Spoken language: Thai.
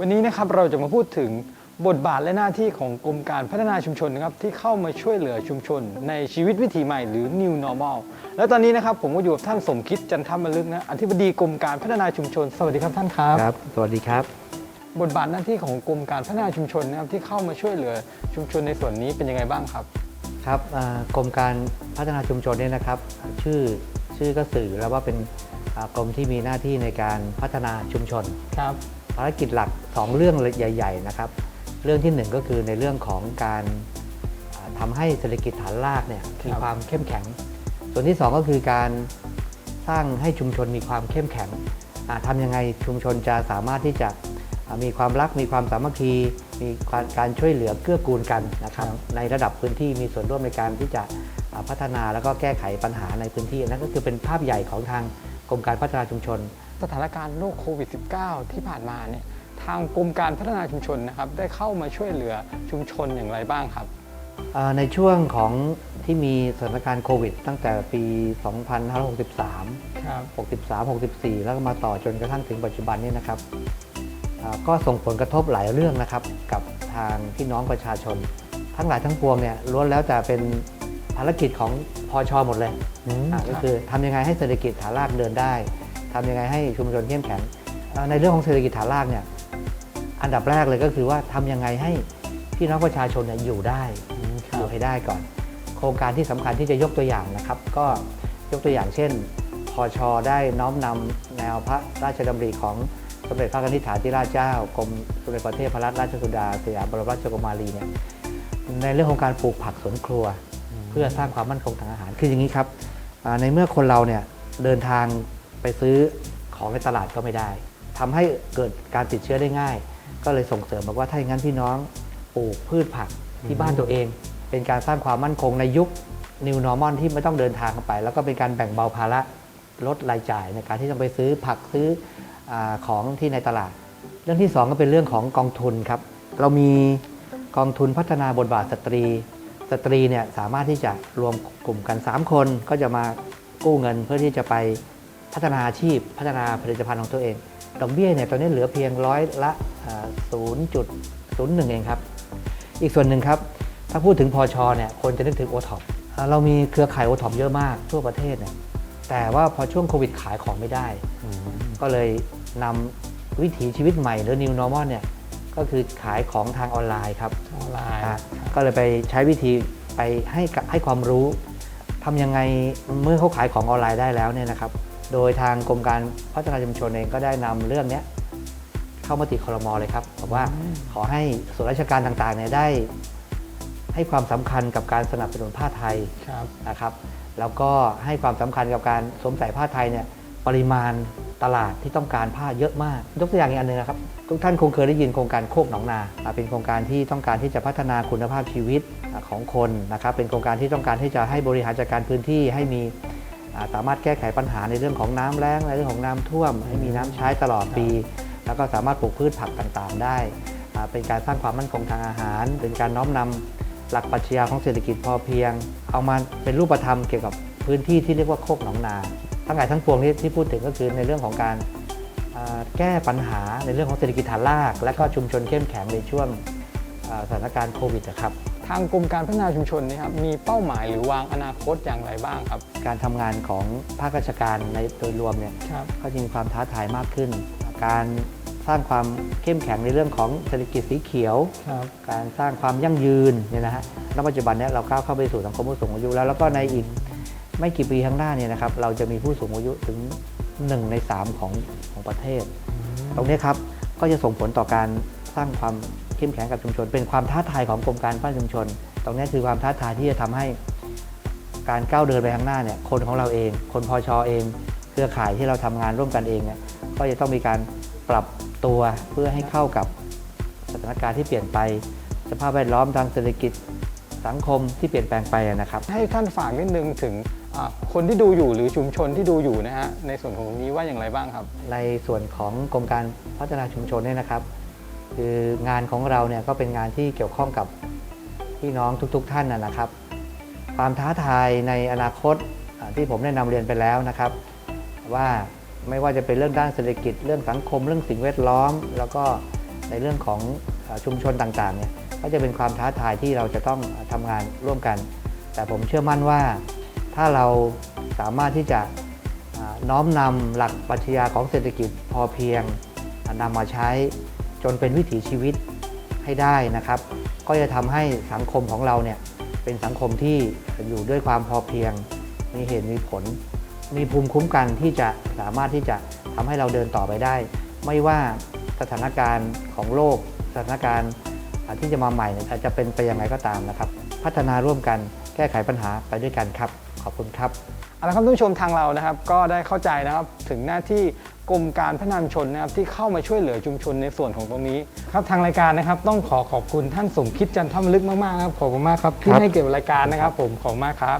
วันนี้นะครับเราจะมาพูดถึงบทบาทและหน้าที่ของกรมการพัฒนาชุมชนนะครับที่เข้ามาช่วยเหลือชุมชน ในชีวิตวิถีใหม่หรือ New Normal และตอนนี้นะครับผมก็อยู่กับท่านสมคิดจันทมลึกนะอธิบดีกรมการพัฒนาชุมชน สวัสดีครับท่านครับ ครับ สวัสดีครับ บทบาทหน้าที่ของกรมการพัฒนาชุมชนนะครับที่เข้ามาช่วยเหลือชุมชนในส่วนนี้เป็นยังไงบ้างครับ ครับอ่ากรมการพัฒนาชุมชนเนี่ยนะครับ ชื่อชื่อก็สื่อแล้วว่าเป็นอ่ากรมที่มีหน้าที่ในการพัฒนาชุมชน ครับ ภารกิจหลัก 2 เรื่องใหญ่ ๆ นะครับ เรื่องที่ 1 ก็คือในเรื่องของการอ่าทำให้เศรษฐกิจฐานรากเนี่ยมีความเข้มแข็ง ส่วนที่ 2 ก็คือการสร้างให้ชุมชนมีความเข้มแข็งอ่าทำยังไงชุมชนจะสามารถที่จะอ่ามีความรักมีความสามัคคี มีการการช่วยเหลือเกื้อกูลกันนะครับ ในระดับพื้นที่มีส่วนร่วมในการที่จะอ่าพัฒนาแล้วก็แก้ไขปัญหาในพื้นที่อันนั่นก็คือเป็นภาพใหญ่ของทางกรมการพัฒนาชุมชน สถานการณ์โรคโควิด -19 ที่ผ่านมาเนี่ยทางกรมการพัฒนาชุมชนนะครับได้เข้ามาช่วยเหลือชุมชนอย่างไรบ้างครับเอ่อในช่วงของที่มีสถานการณ์โควิด ตั้งแต่ปี 2563 ครับ 63 64 แล้วก็มาต่อจนกระทั่งถึงปัจจุบันนี้นะครับอ่าก็ส่งผลกระทบหลายเรื่องนะครับ กับทางพี่น้องประชาชน ทั้งหลายทั้งปวงเนี่ยล้วนแล้วแต่เป็นภารกิจของพอชอหมดเลยอะก็คือทำยังไงให้เศรษฐกิจฐานรากเดินได้ ทำยังไงให้ชุมชนเข้มแข็งเอ่อในเรื่องของเศรษฐกิจฐานรากเนี่ยอันดับแรกเลยก็คือว่าทำยังไงให้พี่น้องประชาชนเนี่ยอยู่ได้อยู่ให้ได้ก่อน โครงการที่สำคัญที่จะยกตัวอย่างนะครับ ก็ยกตัวอย่างเช่นพอชอได้น้อมนำแนวพระราชดำริของสมเด็จพระนิธิฐาธิราชเจ้ากรมสมเด็จพระเทพรัตนราชสุดาสยามบรมราชกุมารีเนี่ยในเรื่องของการปลูกผักสวนครัว เพื่อสร้างความมั่นคงทางอาหารคืออย่างนี้ครับอ่าในเมื่อคนเราเนี่ยเดินทาง ไปซื้อของในตลาดก็ไม่ได้ทำให้เกิดการติดเชื้อได้ง่าย ก็เลยส่งเสริมบอกว่าถ้าอย่างนั้นพี่น้องปลูกพืชผักที่บ้านตัวเอง เป็นการสร้างความมั่นคงในยุค New Normal ที่ไม่ต้องเดินทางเข้าไป แล้วก็เป็นการแบ่งเบาภาระลดรายจ่ายในการที่ต้องไปซื้อผักซื้ออของที่ในตลาด เรื่องที่สองก็เป็นเรื่องของกองทุนครับ เรามีกองทุนพัฒนาบทบาทสตรี สตรีเนี่ยสามารถที่จะรวมกลุ่มกัน 3 คนก็จะมากู้เงินเพื่อที่จะไป พัฒนาอาชีพพัฒนาผลิตภัณฑ์ของตัวเอง ดอกเบี้ยเนี่ยตอนนี้เหลือเพียงร้อยละอ่า0.01 เองครับ อีกส่วนหนึ่งครับ ถ้าพูดถึงพอชอเนี่ยคนจะนึกถึงโอท็อปเรามีเครือข่ายโอท็อปเยอะมากทั่วประเทศเนี่ยแต่ว่าพอช่วงโควิดขายของไม่ได้ ก็เลยนำวิถีชีวิตใหม่หรือ New Normal เนี่ยก็คือขายของทางออนไลน์ครับออนไลน์อะก็เลยไปใช้วิธีไปให้กับให้ความรู้ทำยังไงเมื่อเขาขายของออนไลน์ได้แล้วเนี่ยนะครับ โดยทางกรมการพัฒนาชุมชนเองก็ได้นำเรื่องเนี้ยเข้ามาติคอรมอเลยครับบอกว่าขอให้ส่วนราชการต่างๆเนี่ยได้ ให้ความสำคัญกับการสนับสนุนผ้าไทยครับนะครับ แล้วก็ให้ความสำคัญกับการสวมใส่ผ้าไทยเนี่ยปริมาณตลาดที่ต้องการผ้าเยอะมาก ยกตัวอย่างอีกอันหนึงนะครับ ทุกท่านคงเคยได้ยินโครงการโคกหนองนาอ่าเป็นโครงการที่ต้องการที่จะพัฒนาคุณภาพชีวิตอ่าของคนนะครับ เป็นโครงการที่ต้องการที่จะให้บริหารจัดการพื้นที่ให้มีอ่า สามารถแก้ไขปัญหาในเรื่องของน้ำแล้งในเรื่องของน้ำท่วม ให้มีน้ำใช้ตลอดปี แล้วก็สามารถปลูกพืชผักต่างๆ ได้ เป็นการสร้างความมั่นคงทางอาหาร เป็นการน้อมนำหลักปรัชญาของเศรษฐกิจพอเพียง เอามาเป็นรูปธรรมเกี่ยวกับพื้นที่ที่เรียกว่าโคกหนองนา ทั้งหลายทั้งปวงที่ที่พูดถึงก็คือในเรื่องของการแก้ปัญหาในเรื่องของเศรษฐกิจฐานราก และก็ชุมชนเข้มแข็งในช่วงสถานการณ์โควิดนะครับ ทางกรมการพัฒนาชุมชนเนะครับมีเป้าหมายหรือวางอนาคตอย่างไรบ้างครับ การทำงานของภาคราชการในโดยรวมเนี่ยครับ ก็จะมีความท้าทายมากขึ้น การสร้างความเข้มแข็งในเรื่องของเศรษฐกิจสีเขียว ครับ การสร้างความยั่งยืนเนี่ยนะฮะณปัจจุบันเนี้เราก้าวเข้าไปสู่สังคมผู้สูงอายุแล้ว แล้วก็ในอีกไม่กี่ปีข้างหน้าเนี่ยนะครับ เราจะมีผู้สูงอายุถึง 1 ใน 3 ของของประเทศ ตรงนี้ครับ ก็จะส่งผลต่อการ สร้างความเข้มแข็งกับชุมชน เป็นความท้าทายของกรมการพัฒนาชุมชน ตรงนี้คือความท้าทายที่จะทำให้การก้าวเดินไปข้างหน้าเนี่ยคนของเราเอง คนพอชอเอง เครือข่ายที่เราทำงานร่วมกันเองเนี่ยก็จะต้องมีการปรับตัวเพื่อให้เข้ากับสถานการณ์ที่เปลี่ยนไป สภาพแวดล้อมทางเศรษฐกิจสังคมที่เปลี่ยนแปลงไปนะครับ ให้ท่านฝากนิดนึงถึงอ่าคนที่ดูอยู่หรือชุมชนที่ดูอยู่นะฮะในส่วนของตรงนี้ว่าอย่างไรบ้างครับ ในส่วนของกรมการพัฒนาชุมชนเนี่ยนะครับ คืองานของเราเนี่ยก็เป็นงานที่เกี่ยวข้องกับพี่น้องทุก ๆทท่านนะครับ ความท้าทายในอนาคตที่ผมได้นำเรียนไปแล้วนะครับ ว่าไม่ว่าจะเป็นเรื่องด้านเศรษฐกิจเรื่องสังคมเรื่องสิ่งแวดล้อม แล้วก็ในเรื่องของชุมชนต่างๆเนี่ยก็จะเป็นความท้าทายที่เราจะต้องทำงานร่วมกัน แต่ผมเชื่อมั่นว่าถ้าเราสามารถที่จะน้อมนำหลักปรัชญาของเศรษฐกิจพอเพียงอ่านำมาใช้ จนเป็นวิถีชีวิตให้ได้นะครับ ก็จะทำให้สังคมของเราเนี่ยเป็นสังคมที่อยู่ด้วยความพอเพียง มีเหตุมีผล มีภูมิคุ้มกันที่จะสามารถที่จะทำให้เราเดินต่อไปได้ ไม่ว่าสถานการณ์ของโลก สถานการณ์ที่จะมาใหม่เนี่ยอาจจะเป็นไปยังไงก็ตามนะครับ พัฒนาร่วมกันแก้ไขปัญหาไปด้วยกันครับ ขอบคุณครับเอาละครับท่านผู้ชมทางเรานะครับ ก็ได้เข้าใจนะครับถึงหน้าที่ กรมการพัฒนาชุมชนนะครับที่เข้ามาช่วยเหลือชุมชนในส่วนของตรงนี้ครับทางรายการนะครับ ต้องขอขอบคุณท่านสมคิดจันทร์ธรรมลึกมากๆครับขอบคุณมากครับที่ครับให้เกียรติกับรายการนะครับ ผมขอบคุณมากครับ